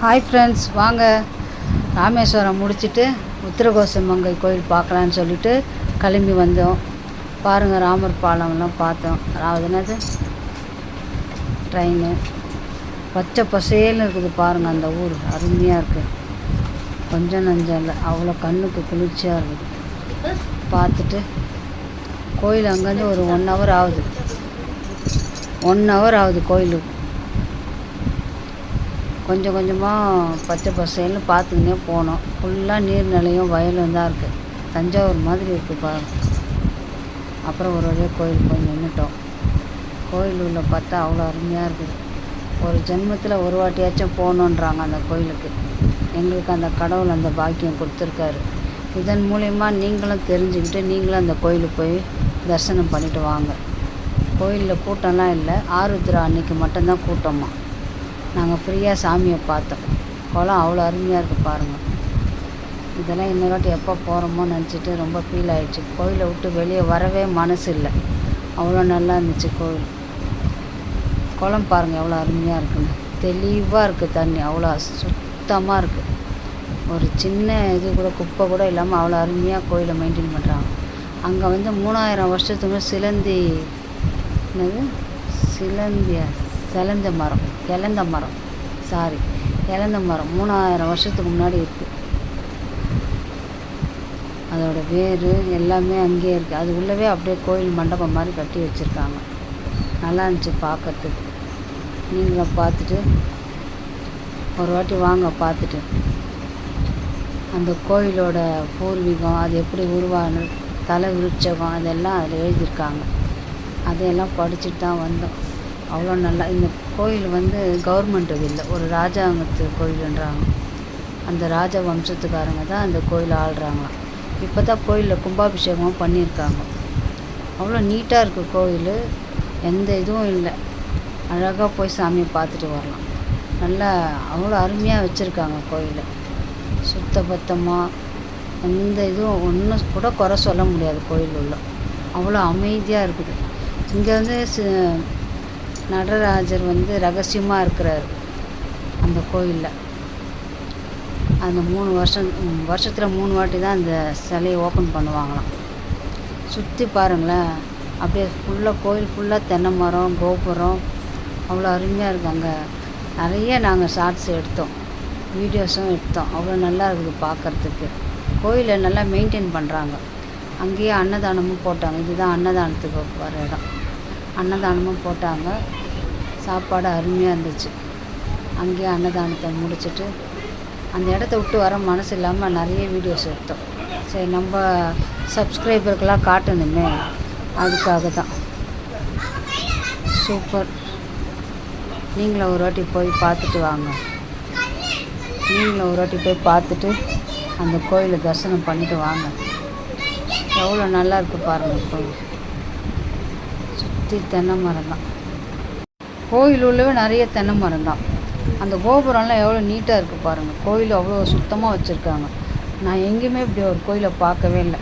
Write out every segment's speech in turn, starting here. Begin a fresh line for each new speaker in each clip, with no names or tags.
Hi friends வாங்க. ராமேஸ்வரம் முடிச்சுட்டு உத்திரகோசமங்கை கோயில் பார்க்கலான்னு சொல்லிட்டு கிளம்பி வந்தோம். பாருங்கள் ராமர் பாலம்லாம் பார்த்தோம். அதாவது என்னது? ட்ரெயின் பச்சை பசேல்னு இருக்குது பாருங்கள் அந்த ஊர். அருமையாக இருக்குது கொஞ்சம் நஞ்சம் இல்லை அவ்வளோ கண்ணுக்கு குளிர்ச்சியாக இருக்குது. பார்த்துட்டு கோயில் அங்கேருந்து ஒரு ஒன் ஹவர் ஆகுது. ஒன் ஹவர் ஆகுது கோயிலுக்கு. கொஞ்சம் கொஞ்சமாக பச்சை பசேல்னு பார்த்துக்கினே போனோம். ஃபுல்லாக நீர்நிலையும் வயலும் தான் இருக்குது தஞ்சாவூர் மாதிரி இருக்குது பாருங்க அப்புறம் ஒரு வழியாக கோயில் போய் நின்றுட்டோம் கோயில் உள்ள பார்த்தா அவ்வளோ அருமையாக இருக்குது. ஒரு ஜென்மத்தில் ஒரு வாட்டியாச்சும் போகணுன்றாங்க அந்த கோயிலுக்கு. எங்களுக்கு அந்த கடவுள் அந்த பாக்கியம் கொடுத்துருக்காரு. இதன் மூலயமா நீங்களும் தெரிஞ்சுக்கிட்டு நீங்களும் அந்த கோயிலுக்கு போய் தரிசனம் பண்ணிட்டு வாங்க. கோயிலில் கூட்டம்லாம் இல்லை. ஆருத்ரா அன்னைக்கு மட்டும்தான் கூட்டமாக நாங்கள் ஃப்ரீயாக சாமியை பார்த்தோம். குளம் அவ்வளோ அருமையாக இருக்குது பாருங்கள் இதெல்லாம் இன்னொரு வாட்டி எப்போ போகிறோமோ நினச்சிட்டு ரொம்ப ஃபீல் ஆகிடுச்சு கோயிலை விட்டு வெளியே வரவே மனசு இல்லை. அவ்வளோ நல்லா இருந்துச்சு கோயில். குளம் பாருங்கள் எவ்வளோ அருமையாக இருக்குன்னு. தெளிவாக இருக்குது தண்ணி அவ்வளோ சுத்தமாக இருக்குது ஒரு சின்ன இது கூட குப்பை கூட இல்லாமல் அவ்வளோ அருமையாக கோயிலை மெயின்டைன் பண்ணுறாங்க அங்கே வந்து மூணாயிரம் வருஷத்துக்கு சிலந்தி என்னது? சிலந்தியா? செலந்த மரம் இலந்த மரம். சாரி இலந்த மரம். மூணாயிரம் வருஷத்துக்கு முன்னாடி இருக்குது அதோட வேர் எல்லாமே அங்கேயே இருக்குது அது உள்ளவே அப்படியே கோயில் மண்டபம் மாதிரி கட்டி வச்சுருக்காங்க. நல்லா இருந்துச்சு பார்க்கறதுக்கு. நீங்களும் பார்த்துட்டு ஒரு வாட்டி வாங்க பார்த்துட்டு. அந்த கோயிலோட பூர்வீகம் அது எப்படி உருவானது தலை விருட்சகம் அதெல்லாம் அதில் எழுதியிருக்காங்க. அதையெல்லாம் படிச்சுட்டு தான் வந்தோம். அவ்வளோ நல்லா. இந்த கோயில் வந்து கவர்மெண்ட்டு இல்லை. ஒரு ராஜாங்கத்து கோயிலுன்றாங்க. அந்த ராஜ வம்சத்துக்காரங்க தான் அந்த கோயில் ஆள்றாங்களாம். இப்போ தான் கோயிலில் கும்பாபிஷேகமும் பண்ணியிருக்காங்க. அவ்வளோ நீட்டாக இருக்குது கோயில். எந்த இதுவும் இல்லை. அழகாக போய் சாமியை பார்த்துட்டு வரலாம். நல்லா அவ்வளோ அருமையாக வச்சுருக்காங்க கோயிலை. சுத்தபத்தமாக எந்த இதுவும் ஒன்றும் கூட குறை சொல்ல முடியாது கோயில் உள்ள. அவ்வளோ அமைதியாக இருக்குது. இங்கே வந்து நடராஜர் வந்து ரகசியமாக இருக்கிறார் அந்த கோயிலில். அந்த மூணு வருஷம் வருஷத்தில் மூணு வாட்டி தான் அந்த சிலையை ஓப்பன் பண்ணுவாங்களாம். சுற்றி பாருங்களேன் அப்படியே ஃபுல்லாக கோயில் ஃபுல்லாக தென்னை மரம் கோபுரம் அவ்வளோ அருமையாக இருக்குது அங்கே. நிறைய நாங்கள் ஷார்ட்ஸ் எடுத்தோம் வீடியோஸும் எடுத்தோம். அவ்வளோ நல்லா இருக்குது பார்க்குறதுக்கு. கோயிலை நல்லா மெயின்டைன் பண்ணுறாங்க அங்கேயே அன்னதானமும் போட்டாங்க. இதுதான் அன்னதானத்துக்கு வர இடம். அன்னதானமும் போட்டாங்க. சாப்பாடு அருமையாக இருந்துச்சு. அங்கேயே அன்னதானத்தை முடிச்சுட்டு அந்த இடத்த விட்டு வர மனசு இல்லாமல் நிறைய வீடியோஸ் எடுத்தோம். சரி நம்ம சப்ஸ்கிரைபருக்கெல்லாம் காட்டணுமே. அதுக்காக தான். சூப்பர். நீங்களும் ஒரு வாட்டி போய் பார்த்துட்டு வாங்க. நீங்களும் ஒரு வாட்டி போய் பார்த்துட்டு அந்த கோயிலை தரிசனம் பண்ணிட்டு வாங்க. எவ்வளோ நல்லா இருக்குது பாருங்கள் கோயில். சுற்றி தென்னை மரம் தான். கோயில் உள்ளவே நிறைய தென்னை மரம் தான். அந்த கோபுரம்லாம் எவ்வளோ நீட்டாக இருக்குது பாருங்கள் கோயில் அவ்வளோ சுத்தமாக வச்சுருக்காங்க. நான் எங்கேயுமே இப்படி ஒரு கோயிலை பார்க்கவே இல்லை.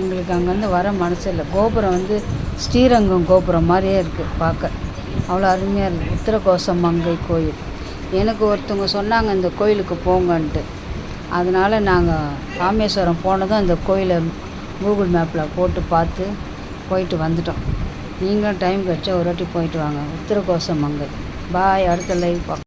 எங்களுக்கு அங்கேருந்து வர மனசு இல்லை. கோபுரம் வந்து ஸ்ரீரங்கம் கோபுரம் மாதிரியே இருக்குது பார்க்க. அவ்வளோ அருமையாக இருக்குது உத்திரகோசம் மங்கை கோயில். எனக்கு ஒருத்தவங்க சொன்னாங்க இந்த கோயிலுக்கு போங்கன்ட்டு. அதனால் நாங்கள் ராமேஸ்வரம் போனதும் அந்த கோயிலை கூகுள் மேப்பில் போட்டு பார்த்து போயிட்டு வந்துட்டோம். நீங்களும் டைம் கிடச்சா ஒரு வாட்டி போயிட்டு வாங்க. உத்திரகோசம் மங்கை பாய் அடுத்த லைவ் பார்க்க